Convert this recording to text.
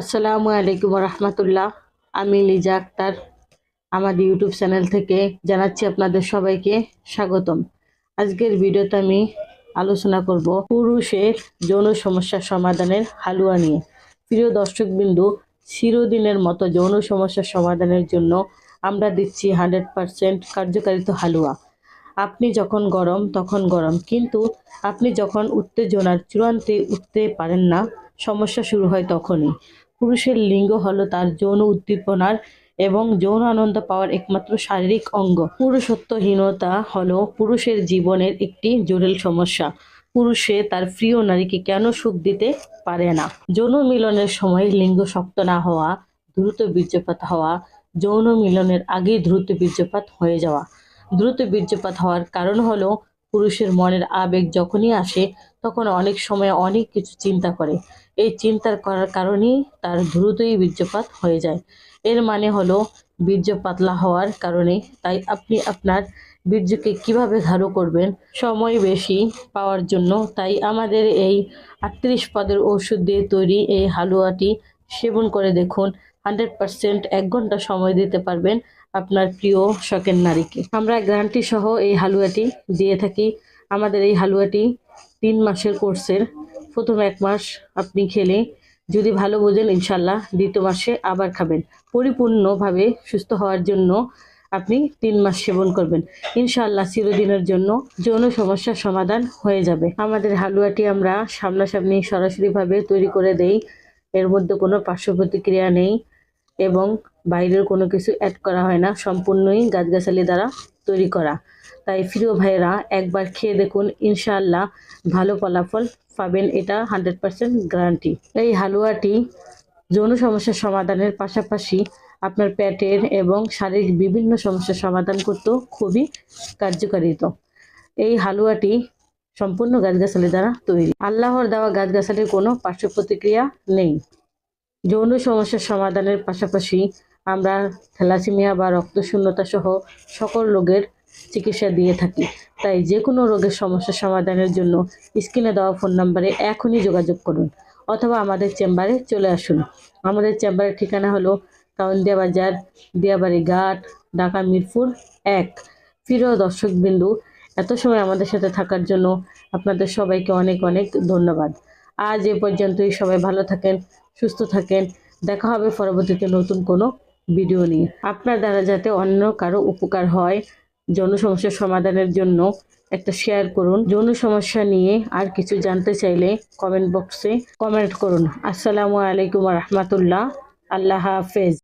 আসসালামু আলাইকুম রহমতুল্লাহ আমি লিজা আক্তার। আমার ইউটিউব চ্যানেল থেকে জানাচ্ছি আপনাদের সবাইকে স্বাগতম। আজকের ভিডিওতে আমি আলোচনা করব পুরুষের যৌন সমস্যার সমাধানের হালুয়া নিয়ে। প্রিয় দর্শকবিন্দু, চিরদিনের মতো যৌন সমস্যার সমাধানের জন্য আমরা দিচ্ছি হান্ড্রেড পারসেন্ট কার্যকারিত হালুয়া। আপনি যখন গরম, তখন গরম। কিন্তু আপনি যখন উত্তেজনার চূড়ান্তে উঠতে পারেন না, সমস্যা শুরু হয় তখনই। পুরুষের লিঙ্গ হলো তার যৌন উদ্দীপনার এবং যৌন আনন্দ পাওয়ার একমাত্র শারীরিক অঙ্গ। পুরুষত্বহীনতা হলো পুরুষের জীবনের একটি জটিল সমস্যা। পুরুষে তার প্রিয় নারীকে কেন সুখ দিতে পারে না? যৌন মিলনের সময় লিঙ্গ শক্ত না হওয়া, দ্রুত বীর্যপাত হওয়া, যৌন মিলনের আগেই দ্রুত বীর্যপাত হয়ে যাওয়া। দ্রুত বীর্যপাত হওয়ার কারণ হলো পুরুষের মনের আবেগ যখনই আসে, তখন অনেক সময় অনেক কিছু চিন্তা করে। এই চিন্তার করার কারণেই তার দ্রুতই বীর্যপাত হয়ে যায়। এর মানে হলো, বীর্য পাতলা হওয়ার কারণে। তাই আপনি আপনার বীর্যকে কীভাবে ধারু করবেন? সময় বেশি পাওয়ার জন্য। তাই আমাদের এই আটত্রিশ পদের ওষুধ দিয়ে তৈরি এই হালুয়াটি সেবন করে দেখুন। হান্ড্রেড পারসেন্ট এক ঘণ্টা সময় দিতে পারবেন আপনার প্রিয় শখের নারীকে। আমরা গ্যারান্টি সহ এই হালুয়াটি দিয়ে থাকি। আমাদের এই হালুয়াটি তিন মাসের কোর্সের। প্রথম এক মাস আপনি খেলে যদি ভালো বোঝেন, ইনশাল্লাহ দ্বিতীয় মাসে আবার খাবেন। পরিপূর্ণভাবে সুস্থ হওয়ার জন্য আপনি তিন মাস সেবন করবেন। ইনশাআল্লাহ চিরদিনের জন্য যৌন সমস্যার সমাধান হয়ে যাবে। আমাদের হালুয়াটি আমরা সামনাসামনি সরাসরিভাবে তৈরি করে দেই। এর মধ্যে কোনো পার্শ্ব প্রতিক্রিয়া নেই। এবং বাইরের কোনো কিছু অ্যাড করা হয় না, সম্পূর্ণই গাছগাছালি দ্বারা তৈরি করা। তাই প্রিয় ভাইয়েরা, একবার খেয়ে দেখুন, ইনশাআল্লাহ ভালো ফলাফল পাবেন, এটা হান্ড্রেড পার্সেন্ট গ্যারান্টি এই হালুয়াটি যৌন সমস্যার সমাধানের পাশাপাশি আপনার পেটের এবং শারীরিক বিভিন্ন সমস্যার সমাধান করতেও খুবই কার্যকারিত। এই হালুয়াটি সম্পূর্ণ গাছগাছালি দ্বারা তৈরি। আল্লাহর দেওয়া গাছগাছালির কোনো পার্শ্ব প্রতিক্রিয়া নেই। যৌন সমস্যার সমাধানের পাশাপাশি আমরা থ্যালাসেমিয়া বা রক্তশূন্যতা সহ সকল রোগের চিকিৎসা দিয়ে থাকি। তাই যে কোনো রোগের সমস্যার সমাধানের জন্য স্ক্রিনে দেওয়া ফোন নাম্বারে এখনই যোগাযোগ করুন অথবা আমাদের চেম্বারে চলে আসুন। আমাদের চেম্বারের ঠিকানা হলো কাউন্দিয়া বাজার দিয়াবাড়ি ঘাট, ঢাকা মিরপুর এক। প্রিয় দর্শকবিন্দু, এত সময় আমাদের সাথে থাকার জন্য আপনাদের সবাইকে অনেক অনেক ধন্যবাদ। আজ এ পর্যন্তই, সবাই ভালো থাকেন। সুস্থ থাকেন। দেখা হবে পরবর্তীতে নতুন কোনো ভিডিও নিয়ে। আপনার দ্বারা যাতে অন্য কারও উপকার হয় যৌন সমস্যার সমাধানের জন্য একটা শেয়ার করুন। যৌন সমস্যা নিয়ে আর কিছু জানতে চাইলে কমেন্ট বক্সে কমেন্ট করুন। আসসালামু আলাইকুম রহমতুল্লাহ। আল্লাহ হাফেজ।